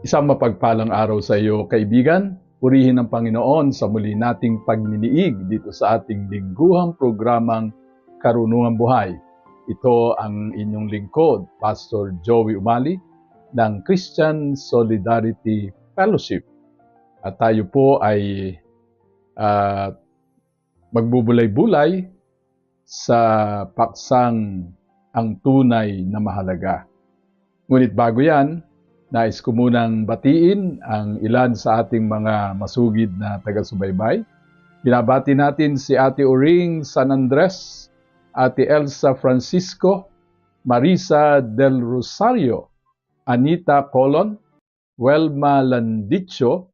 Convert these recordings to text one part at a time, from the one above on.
Isang mapagpalang araw sa iyo, kaibigan. Purihin ang Panginoon sa muli nating pagniniig dito sa ating lingguhang programang Karunungang Buhay. Ito ang inyong lingkod, Pastor Joey Umali ng Christian Solidarity Fellowship. At tayo po ay uh, magbubulay-bulay sa paksang ang tunay na mahalaga. Ngunit bago yan, nais ko munang batiin ang ilan sa ating mga masugid na taga-subaybay. Binabati natin si Ate Uring San Andres, Ate Elsa Francisco, Marisa del Rosario, Anita Colon, Welma Landicho,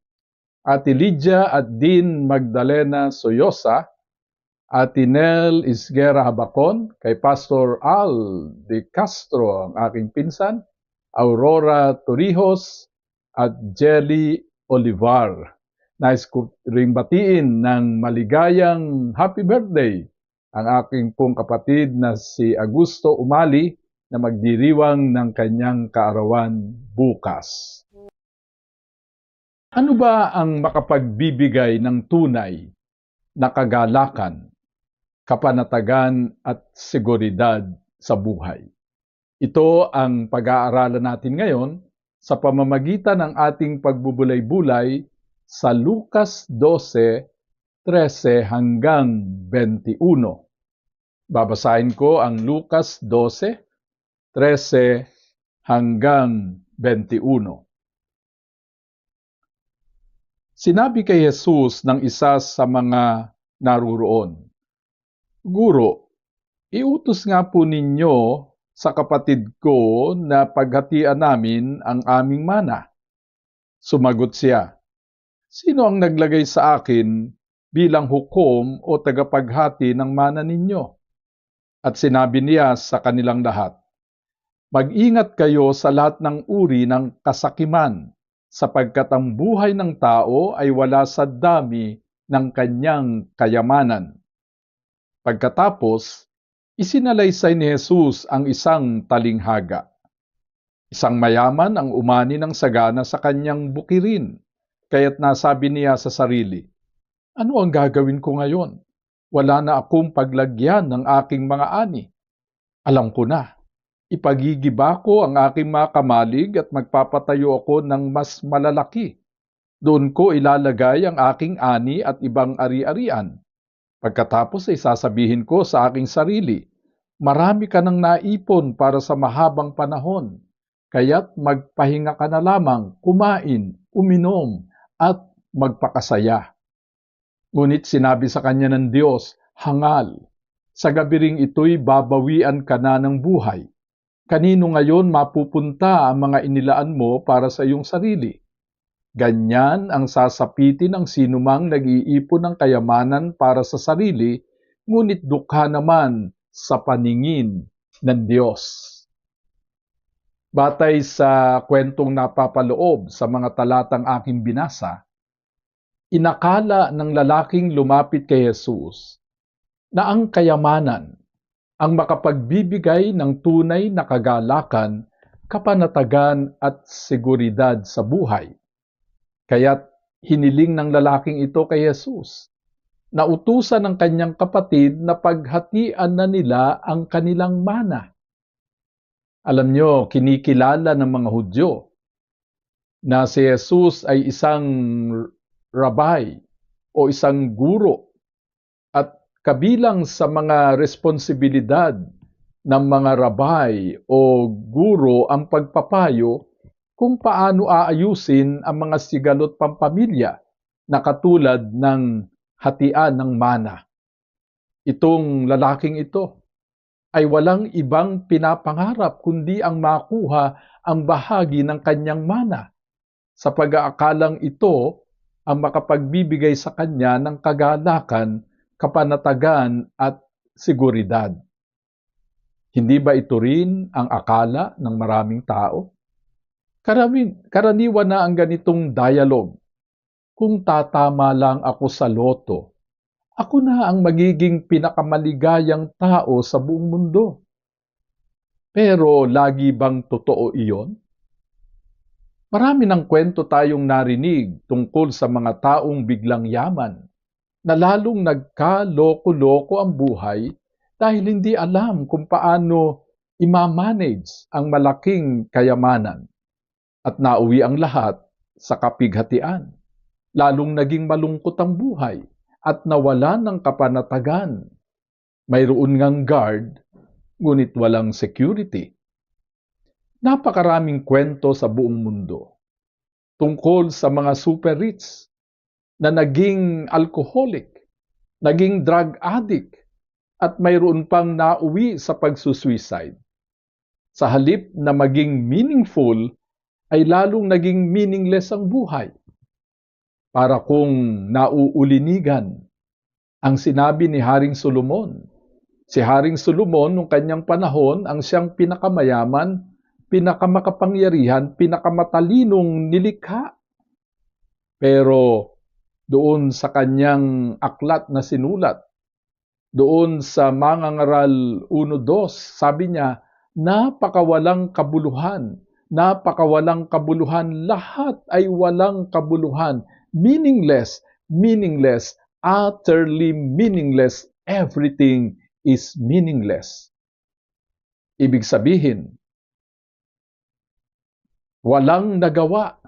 Ate Lydia at Dean Magdalena Soyosa, Ate Nel Isguera Habacon, kay Pastor Al de Castro, ang aking pinsan, Aurora Torrijos, at Jelly Olivar. Nice ko ring batiin ng maligayang happy birthday ang aking pong kapatid na si Augusto Umali na magdiriwang ng kanyang kaarawan bukas. Ano ba ang makapagbibigay ng tunay na kagalakan kapanatagan at seguridad sa buhay. Ito ang pag-aaralan natin ngayon sa pamamagitan ng ating pagbubulay-bulay sa Lucas 12, 13 hanggang 21. Babasahin ko ang Lucas 12, 13 hanggang 21. Sinabi kay Jesus ng isa sa mga naruroon, Guro, iutos nga po ninyo sa kapatid ko na paghatian namin ang aming mana. Sumagot siya, Sino ang naglagay sa akin bilang hukom o tagapaghati ng mana ninyo? At sinabi niya sa kanilang lahat, Mag-ingat kayo sa lahat ng uri ng kasakiman, sapagkat ang buhay ng tao ay wala sa dami ng kanyang kayamanan Pagkatapos, isinalaysay ni Jesus ang isang talinghaga. Isang mayaman ang umani ng sagana sa kanyang bukirin, kaya't nasabi niya sa sarili, Ano ang gagawin ko ngayon? Wala na akong paglagyan ng aking mga ani. Alam ko na, ipagigiba ko ang aking mga kamalig at magpapatayo ako ng mas malalaki. Doon ko ilalagay ang aking ani at ibang ari-arian Pagkatapos ay sasabihin ko sa aking sarili, marami ka nang naipon para sa mahabang panahon, kaya't magpahinga ka na lamang, kumain, uminom, at magpakasaya. Ngunit sinabi sa kanya ng Diyos, hangal, sa gabi ring ito'y babawian ka na ng buhay. Kanino ngayon mapupunta ang mga inilaan mo para sa iyong sarili? Ganyan ang sasapitin ng sinumang nag-iipon ng kayamanan para sa sarili, ngunit dukha naman sa paningin ng Diyos. Batay sa kwentong napapaloob sa mga talatang aking binasa, inakala ng lalaking lumapit kay Jesus na ang kayamanan ang makapagbibigay ng tunay na kagalakan, kapanatagan at seguridad sa buhay. Kaya't hiniling ng lalaking ito kay Jesus. Nautusan ng kanyang kapatid na paghatian na nila ang kanilang mana. Alam nyo, kinikilala ng mga Hudyo na si Jesus ay isang rabay o isang guro at kabilang sa mga responsibilidad ng mga rabay o guro ang pagpapayo kung paano aayusin ang mga sigalot pampamilya na katulad ng hatian ng mana. Itong lalaking ito ay walang ibang pinapangarap kundi ang makuha ang bahagi ng kanyang mana. Sa pag-aakalang ito ang makapagbibigay sa kanya ng kagalakan, kapanatagan at seguridad. Hindi ba ito rin ang akala ng maraming tao? Karami, karaniwan na ang ganitong dialogue. Kung tatama lang ako sa loto, ako na ang magiging pinakamaligayang tao sa buong mundo. Pero lagi bang totoo iyon? Marami ng kwento tayong narinig tungkol sa mga taong biglang yaman na lalong nagka-loko-loko ang buhay dahil hindi alam kung paano imamanage ang malaking kayamanan at nauwi ang lahat sa kapighatian. Lalong naging malungkot ang buhay at nawalan ng kapanatagan. Mayroon ngang guard ngunit walang security. Napakaraming kwento sa buong mundo tungkol sa mga super rich na naging alcoholic, naging drug addict, at mayroon pang nauwi sa pagsusuicide. Sa halip na maging meaningful, ay lalong naging meaningless ang buhay. Para kung nauulinigan ang sinabi ni Haring Solomon, Si Haring Solomon nung kanyang panahon ang siyang pinakamayaman, pinakamakapangyarihan, pinakamatalinong nilikha. Pero doon sa kanyang aklat na sinulat, doon sa Mangangaral 1.2, sabi niya, napakawalang kabuluhan, napakawalang kabuluhan, lahat ay walang kabuluhan, meaningless, meaningless, utterly meaningless, everything is meaningless. Ibig sabihin, walang nagawa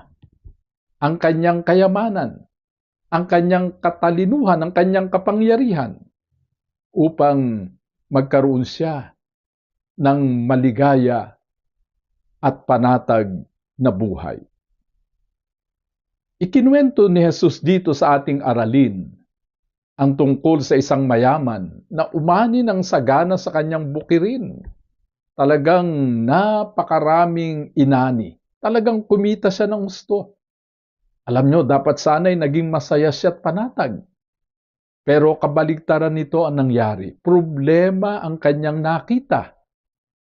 ang kanyang kayamanan, ang kanyang katalinuhan, ang kanyang kapangyarihan upang magkaroon siya ng maligaya at panatag na buhay. Ikinuwento ni Jesus dito sa ating aralin ang tungkol sa isang mayaman na umani ng sagana sa kanyang bukirin. Talagang napakaraming inani. Talagang kumita siya ng gusto. Alam nyo, dapat sana'y naging masaya siya at panatag. Pero kabaligtaran nito ang nangyari. Problema ang kanyang nakita.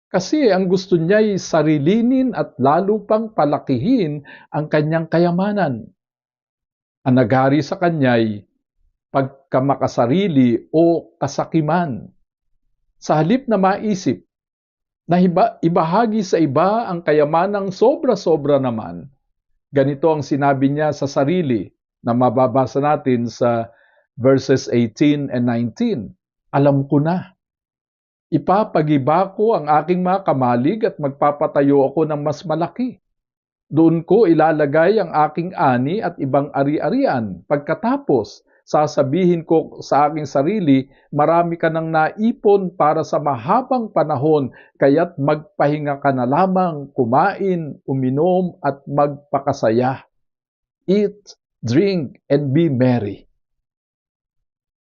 Kasi ang gusto niya ay sarilinin at lalo pang palakihin ang kanyang kayamanan. Ang nagari sa kanya'y pagkamakasarili o kasakiman. Sa halip na maisip na iba, ibahagi sa iba ang kayamanang sobra-sobra naman, ganito ang sinabi niya sa sarili na mababasa natin sa verses 18 and 19. Alam ko na. Ipapagiba ko ang aking mga kamalig at magpapatayo ako ng mas malaki. Doon ko ilalagay ang aking ani at ibang ari-arian. Pagkatapos, sasabihin ko sa aking sarili, marami ka nang naipon para sa mahabang panahon, kaya't magpahinga ka na lamang, kumain, uminom at magpakasaya. Eat, drink, and be merry.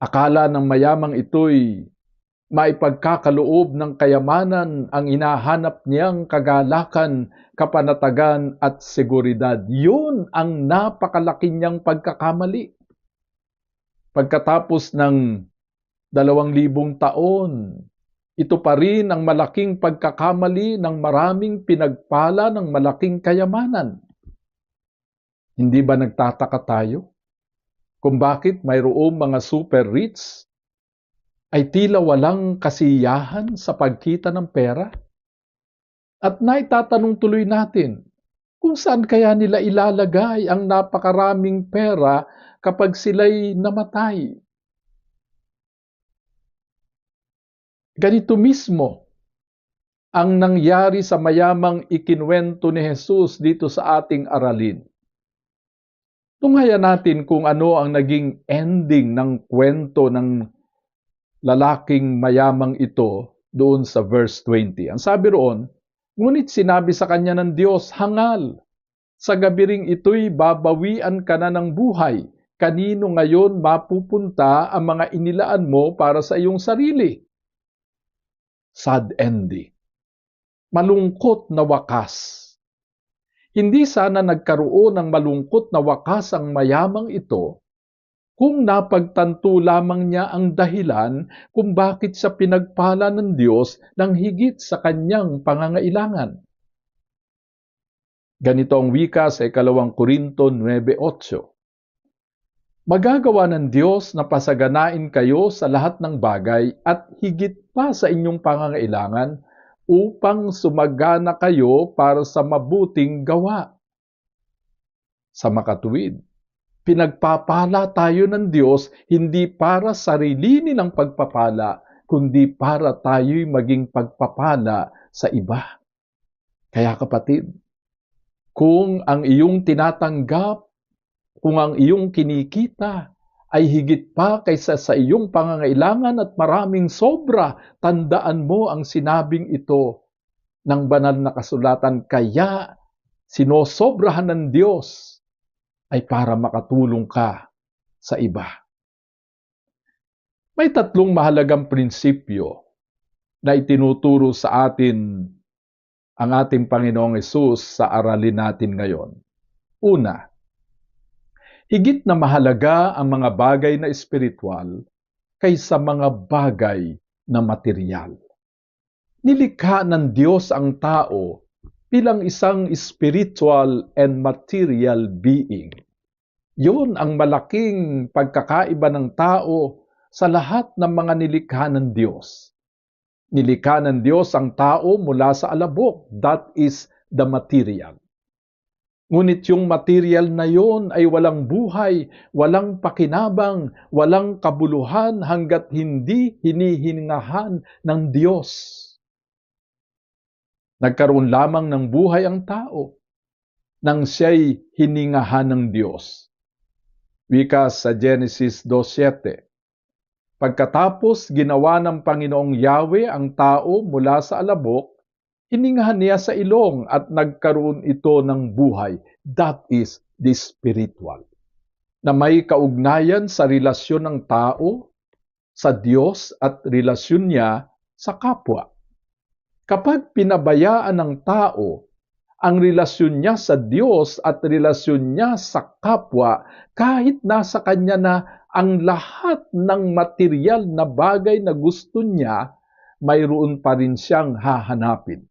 Akala ng mayamang ito'y maipagkakaloob ng kayamanan ang inahanap niyang kagalakan, kapanatagan at seguridad. Yun ang napakalaki niyang pagkakamali. Pagkatapos ng dalawang libong taon, ito pa rin ang malaking pagkakamali ng maraming pinagpala ng malaking kayamanan. Hindi ba nagtataka tayo kung bakit mayroong mga super rich ay tila walang kasiyahan sa pagkita ng pera? At naitatanong tuloy natin, kung saan kaya nila ilalagay ang napakaraming pera kapag sila'y namatay. Ganito mismo ang nangyari sa mayamang ikinwento ni Jesus dito sa ating aralin. Tunghayan natin kung ano ang naging ending ng kwento ng lalaking mayamang ito doon sa verse 20. Ang sabi roon, ngunit sinabi sa kanya ng Diyos, hangal, sa gabiring ito'y babawian ka na ng buhay kanino ngayon mapupunta ang mga inilaan mo para sa iyong sarili. Sad ending. Malungkot na wakas. Hindi sana nagkaroon ng malungkot na wakas ang mayamang ito kung napagtanto lamang niya ang dahilan kung bakit siya pinagpala ng Diyos ng higit sa kanyang pangangailangan. Ganito ang wika sa ikalawang Korinto 9.8. Magagawa ng Diyos na pasaganain kayo sa lahat ng bagay at higit pa sa inyong pangangailangan upang sumagana kayo para sa mabuting gawa. Sa makatuwid, pinagpapala tayo ng Diyos hindi para sarili nilang pagpapala, kundi para tayo'y maging pagpapala sa iba. Kaya kapatid, kung ang iyong tinatanggap, kung ang iyong kinikita ay higit pa kaysa sa iyong pangangailangan at maraming sobra, tandaan mo ang sinabing ito ng banal na kasulatan. Kaya sinosobrahan ng Diyos ay para makatulong ka sa iba. May tatlong mahalagang prinsipyo na itinuturo sa atin ang ating Panginoong Yesus sa aralin natin ngayon. Una, higit na mahalaga ang mga bagay na espiritual kaysa mga bagay na material. Nilikha ng Diyos ang tao bilang isang spiritual and material being. Yun ang malaking pagkakaiba ng tao sa lahat ng mga nilikha ng Diyos. Nilikha ng Diyos ang tao mula sa alabok. That is the material. Ngunit yung material na yon ay walang buhay, walang pakinabang, walang kabuluhan hanggat hindi hinihingahan ng Diyos. Nagkaroon lamang ng buhay ang tao nang siya'y hiningahan ng Diyos. Wika sa Genesis 2.7 Pagkatapos ginawa ng Panginoong Yahweh ang tao mula sa alabok, hiningahan niya sa ilong at nagkaroon ito ng buhay. That is the spiritual. Na may kaugnayan sa relasyon ng tao sa Diyos at relasyon niya sa kapwa. Kapag pinabayaan ng tao ang relasyon niya sa Diyos at relasyon niya sa kapwa, kahit nasa kanya na ang lahat ng material na bagay na gusto niya, mayroon pa rin siyang hahanapin.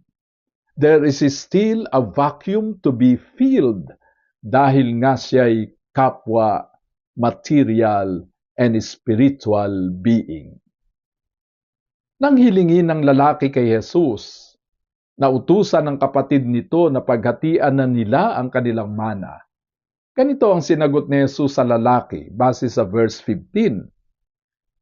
There is still a vacuum to be filled dahil nga siya'y kapwa, material, and spiritual being. Nang hilingin ng lalaki kay Jesus, nautusan ng kapatid nito na paghatian na nila ang kanilang mana. Ganito ang sinagot ni Jesus sa lalaki base sa verse 15.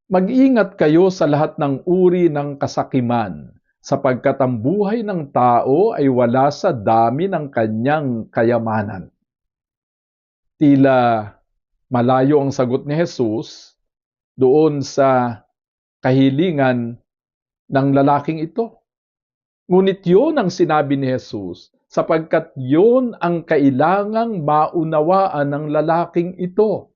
Mag-ingat kayo sa lahat ng uri ng kasakiman, sapagkat ang buhay ng tao ay wala sa dami ng kanyang kayamanan. Tila malayo ang sagot ni Jesus doon sa kahilingan ng lalaking ito. Ngunit yun ang sinabi ni Jesus sapagkat yon ang kailangang maunawaan ng lalaking ito.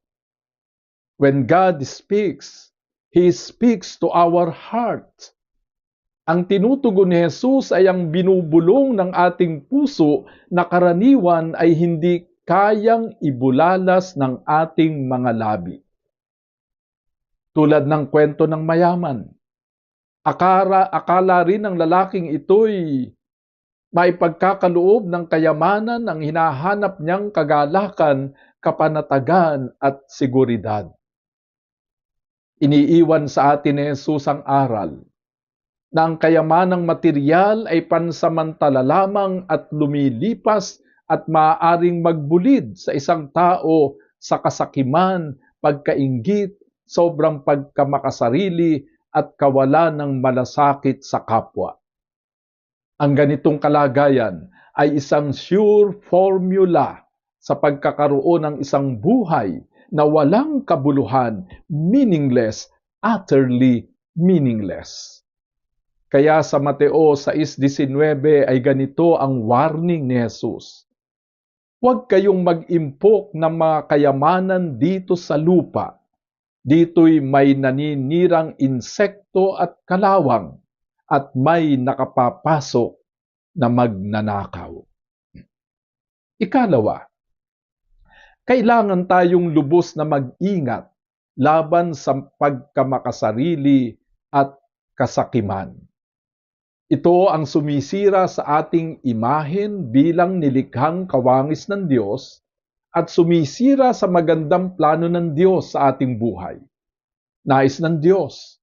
When God speaks, He speaks to our heart. Ang tinutugon ni Jesus ay ang binubulong ng ating puso na karaniwan ay hindi kayang ibulalas ng ating mga labi. Tulad ng kwento ng mayaman, akara, akala rin ng lalaking ito'y may pagkakaloob ng kayamanan ang hinahanap niyang kagalakan, kapanatagan at seguridad. Iniiwan sa atin ni Jesus ang aral na ang kayamanang material ay pansamantala lamang at lumilipas at maaaring magbulid sa isang tao sa kasakiman, pagkaingit, sobrang pagkamakasarili at kawalan ng malasakit sa kapwa. Ang ganitong kalagayan ay isang sure formula sa pagkakaroon ng isang buhay na walang kabuluhan, meaningless, utterly meaningless. Kaya sa Mateo 6.19 ay ganito ang warning ni Jesus. Huwag kayong mag-impok ng mga kayamanan dito sa lupa. Dito'y may naninirang insekto at kalawang at may nakapapasok na magnanakaw. Ikalawa, kailangan tayong lubos na mag-ingat laban sa pagkamakasarili at kasakiman. Ito ang sumisira sa ating imahen bilang nilikhang kawangis ng Diyos at sumisira sa magandang plano ng Diyos sa ating buhay. Nais ng Diyos.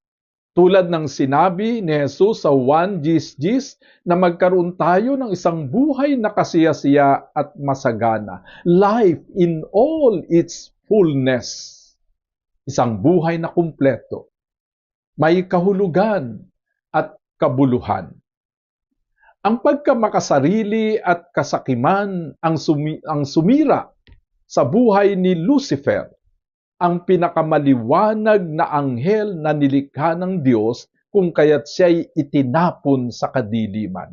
Tulad ng sinabi ni Jesus sa 1 Gis na magkaroon tayo ng isang buhay na kasiyasiya at masagana. Life in all its fullness. Isang buhay na kumpleto. May kahulugan at kabuluhan. Ang pagkamakasarili at kasakiman ang, sumi- ang sumira sa buhay ni Lucifer ang pinakamaliwanag na anghel na nilikha ng Diyos kung kaya't siya'y itinapon sa kadiliman.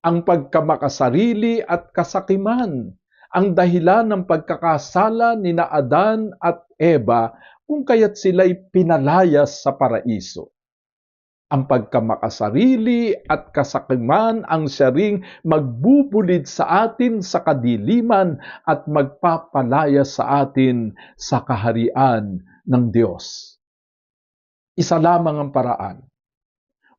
Ang pagkamakasarili at kasakiman ang dahilan ng pagkakasala ni na Adan at Eva kung kaya't sila'y pinalayas sa paraiso ang pagkamakasarili at kasakiman ang siyaring magbubulid sa atin sa kadiliman at magpapalaya sa atin sa kaharian ng Diyos. Isa lamang ang paraan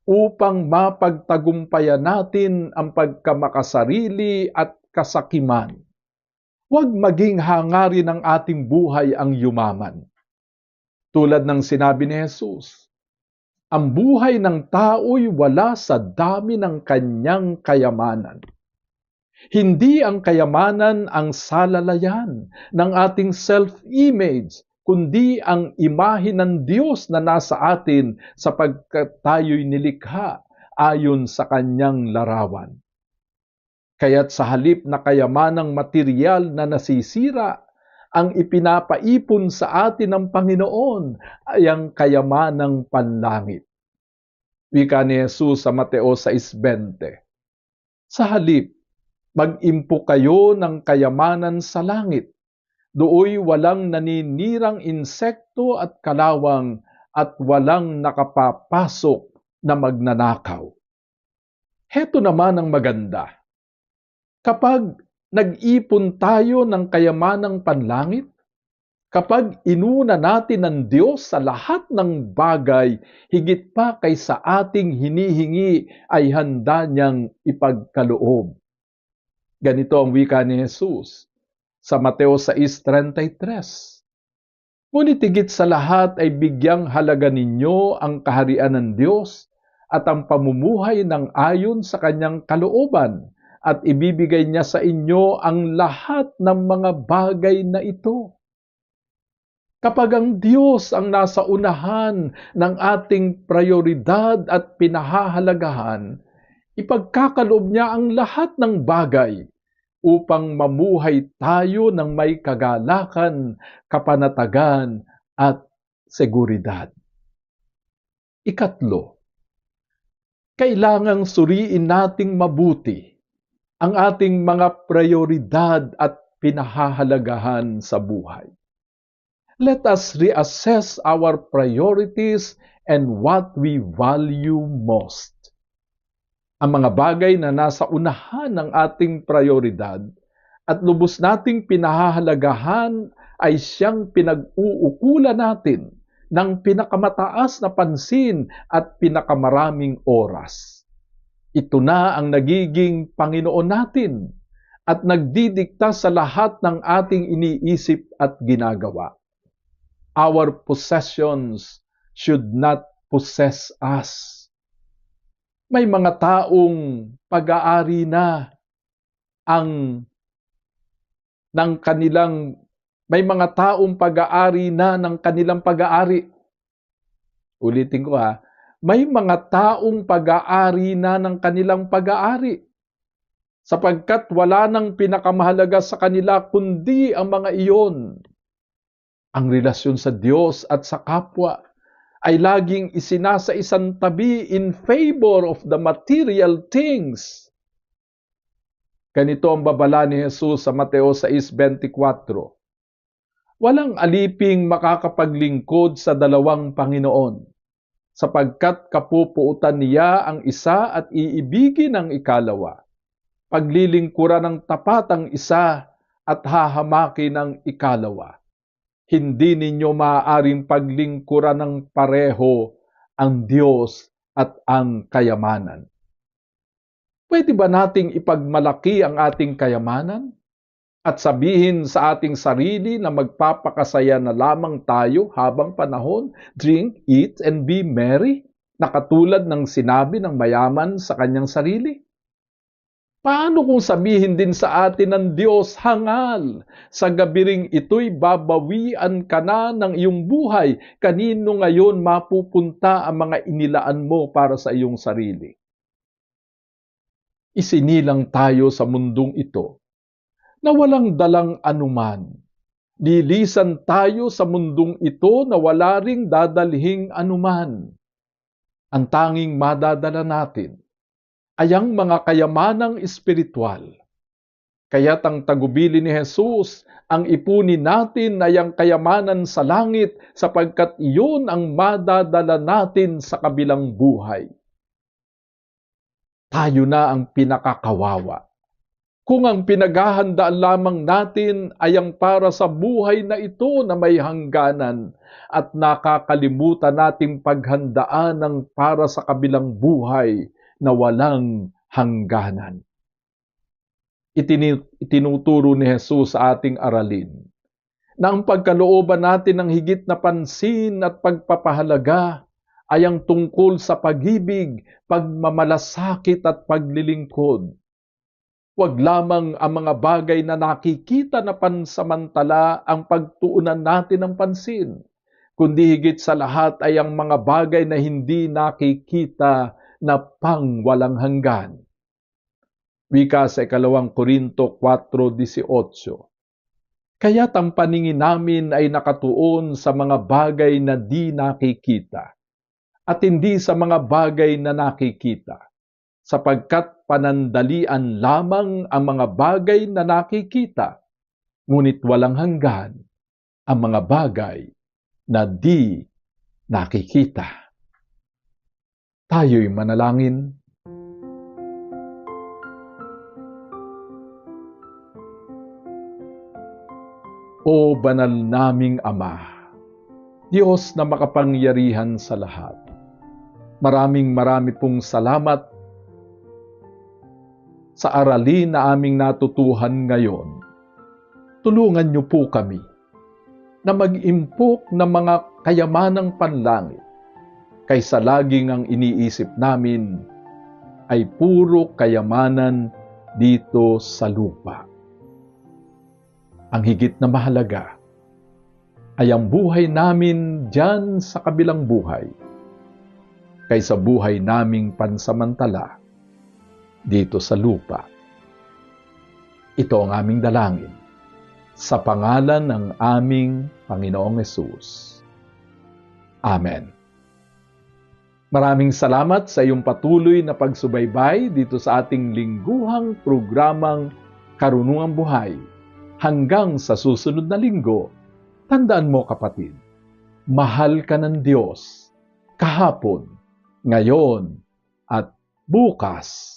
upang mapagtagumpayan natin ang pagkamakasarili at kasakiman. Huwag maging hangarin ng ating buhay ang yumaman. Tulad ng sinabi ni Jesus, ang buhay ng tao'y wala sa dami ng kanyang kayamanan. Hindi ang kayamanan ang salalayan ng ating self-image, kundi ang imahe ng Diyos na nasa atin sapagkat tayo'y nilikha ayon sa kanyang larawan. Kaya't sa halip na kayamanang material na nasisira, ang ipinapaipon sa atin ng Panginoon ay ang kayamanang panlangit. Wika ni Jesus sa Mateo 6.20 Sa halip, mag-impo kayo ng kayamanan sa langit. Dooy walang naninirang insekto at kalawang at walang nakapapasok na magnanakaw. Heto naman ang maganda. Kapag nag-ipon tayo ng kayamanang panlangit? Kapag inuna natin ng Diyos sa lahat ng bagay, higit pa kaysa ating hinihingi ay handa niyang ipagkaloob. Ganito ang wika ni Jesus sa Mateo 6.33. Ngunit higit sa lahat ay bigyang halaga ninyo ang kaharian ng Diyos at ang pamumuhay ng ayon sa kanyang kalooban at ibibigay niya sa inyo ang lahat ng mga bagay na ito. Kapag ang Diyos ang nasa unahan ng ating prioridad at pinahahalagahan, ipagkakaloob niya ang lahat ng bagay upang mamuhay tayo ng may kagalakan, kapanatagan at seguridad. Ikatlo, kailangang suriin nating mabuti ang ating mga prioridad at pinahahalagahan sa buhay. Let us reassess our priorities and what we value most. Ang mga bagay na nasa unahan ng ating prioridad at lubos nating pinahahalagahan ay siyang pinag-uukulan natin ng pinakamataas na pansin at pinakamaraming oras. Ito na ang nagiging Panginoon natin at nagdidikta sa lahat ng ating iniisip at ginagawa. Our possessions should not possess us. May mga taong pag-aari na ang ng kanilang may mga taong pag-aari na ng kanilang pag-aari. Ulitin ko ha, may mga taong pag-aari na ng kanilang pag-aari sapagkat wala nang pinakamahalaga sa kanila kundi ang mga iyon. Ang relasyon sa Diyos at sa kapwa ay laging isinasa isang tabi in favor of the material things. Ganito ang babala ni Jesus sa Mateo 6.24. Walang aliping makakapaglingkod sa dalawang Panginoon sapagkat kapupuutan niya ang isa at iibigin ang ikalawa, paglilingkuran ng tapat ang isa at hahamakin ng ikalawa. Hindi ninyo maaaring paglingkuran ng pareho ang Diyos at ang kayamanan. Pwede ba nating ipagmalaki ang ating kayamanan? At sabihin sa ating sarili na magpapakasaya na lamang tayo habang panahon, drink, eat, and be merry, na katulad ng sinabi ng mayaman sa kanyang sarili? Paano kung sabihin din sa atin ng Diyos, hangal, sa gabiring ito'y babawian ka na ng iyong buhay, kanino ngayon mapupunta ang mga inilaan mo para sa iyong sarili? Isinilang tayo sa mundong ito na walang dalang anuman. Lilisan tayo sa mundong ito na wala ring dadalhing anuman. Ang tanging madadala natin ay ang mga kayamanang espiritual. Kaya't ang tagubili ni Jesus, ang ipunin natin ay ang kayamanan sa langit sapagkat iyon ang madadala natin sa kabilang buhay. Tayo na ang pinakakawawa. Kung ang pinaghahandaan lamang natin ay ang para sa buhay na ito na may hangganan at nakakalimutan nating paghandaan ng para sa kabilang buhay na walang hangganan. Itinuturo ni Jesus sa ating aralin na ang pagkalooban natin ng higit na pansin at pagpapahalaga ay ang tungkol sa pag-ibig, pagmamalasakit at paglilingkod. Huwag lamang ang mga bagay na nakikita na pansamantala ang pagtuunan natin ng pansin, kundi higit sa lahat ay ang mga bagay na hindi nakikita na pang walang hanggan. Wika sa ikalawang Korinto 4.18 Kaya't ang paningin namin ay nakatuon sa mga bagay na di nakikita at hindi sa mga bagay na nakikita, sapagkat panandalian lamang ang mga bagay na nakikita, ngunit walang hanggan ang mga bagay na di nakikita. Tayo'y manalangin. O banal naming Ama, Diyos na makapangyarihan sa lahat, maraming marami pong salamat sa aralin na aming natutuhan ngayon. Tulungan niyo po kami na mag-impok ng mga kayamanang panlangit kaysa laging ang iniisip namin ay puro kayamanan dito sa lupa. Ang higit na mahalaga ay ang buhay namin dyan sa kabilang buhay kaysa buhay naming pansamantala dito sa lupa. Ito ang aming dalangin sa pangalan ng aming Panginoong Yesus. Amen. Maraming salamat sa iyong patuloy na pagsubaybay dito sa ating lingguhang programang Karunungang Buhay. Hanggang sa susunod na linggo, tandaan mo kapatid, mahal ka ng Diyos kahapon, ngayon, at bukas.